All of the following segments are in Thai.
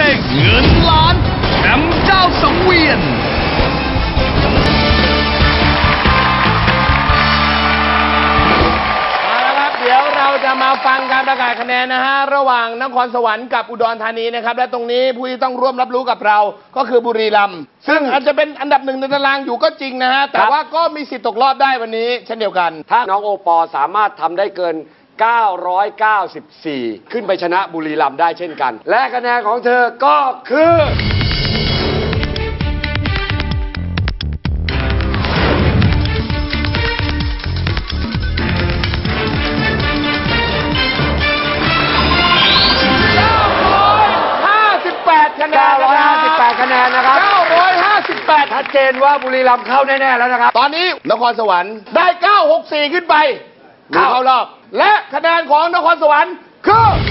ลงเงินล้านแชมป์เจ้าสังเวียนเอาละครับเดี๋ยวเราจะมาฟังการประกาศคะแนนนะฮะระหว่างนครสวรรค์กับอุดรธานีนะครับ และตรงนี้ผู้ที่ต้องร่วมรับรู้กับเราก็คือบุรีรัมย์ซึ่งอาจจะเป็นอันดับหนึ่งในตารางอยู่ก็จริงนะฮะแต่ว่าก็มีสิทธิ์ตกรอบได้วันนี้ เช่นเดียวกัน ถ้าน้องโอปอสามารถทำได้เกิน 994 ขึ้นไปชนะบุรีรัมย์ได้เช่นกัน และคะแนนของเธอก็คือ 958 คะแนนนะครับ958 คะแนนนะครับ 958ชัดเจนว่าบุรีรัมย์เข้าแน่ ๆ แล้วนะครับ ตอนนี้นครสวรรค์ได้ 964 ขึ้นไปหรือครับเข้ารอบ และ คะแนนของนครสวรรค์คือ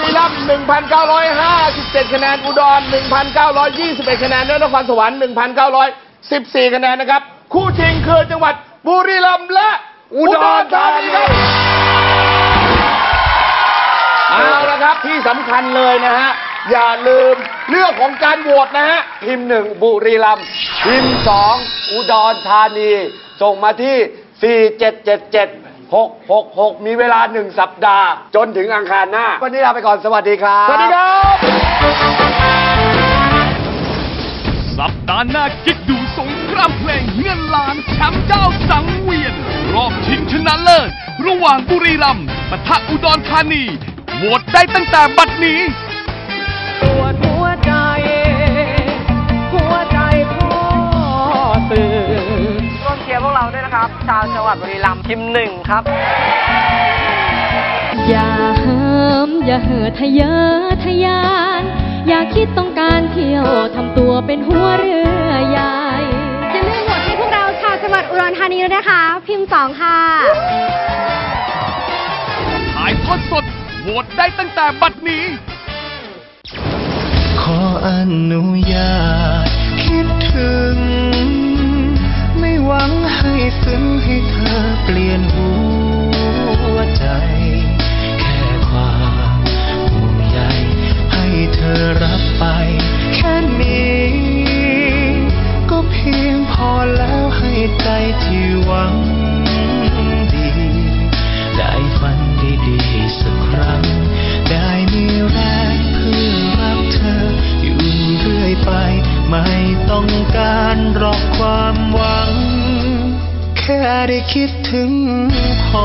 รับบุรีรัมย์1,957 คะแนน อุดร 1,921 คะแนนและนครสวรรค์ 1,914 คะแนนนะครับ คู่ชิงคือจังหวัดบุรีรัมย์และอุดรธานีครับเอาละครับที่สำคัญเลยนะฮะ อย่าลืมเรื่องของการโหวตนะฮะพิมพ์หนึ่งบุรีรัมย์พิมพ์สองอุดรธานี ส่งมาที่ 4777 666 มีเวลาหนึ่งสัปดาห์ จนถึงอังคารหน้า วันนี้ลาไปก่อนสวัสดีครับ สวัสดีครับ สัปดาห์หน้าคิดดูสงครามเพลงเงินล้านแชมป์เจ้าสังเวียน รอบชิงชนะเลิศ ระหว่างบุรีรัมย์ปะทะอุดรธานีโหวตได้ตั้งแต่บัดนี้ ครับ ชาวจังหวัดบุรีรัมย์พิมพ์หนึ่งครับ อย่าเหิมอย่าเห่อทะเยอทะยาน อย่าคิดต้องการเที่ยวทำตัวเป็นหัวเรือใหญ่อย่าลืมโหวตให้พวกเราชาวจังหวัดอุดรธานีด้วยนะคะ พิมพ์สองค่ะ ถ่ายทอดสดโหวตได้ตั้งแต่บัดนี้ ขออนุญาต ให้ซึ้งให้เธอเปลี่ยนหัวใจ แค่ความห่วงใยให้เธอรับไป แค่นี้ ก็เพียงพอแล้วให้ใจที่หวังดี ได้ฝันดีๆสักครั้ง ได้มีแรงเพื่อรักเธอ อยู่เรื่อยไป ไม่ต้องการรอความ แค่ได้คิดถึงพอ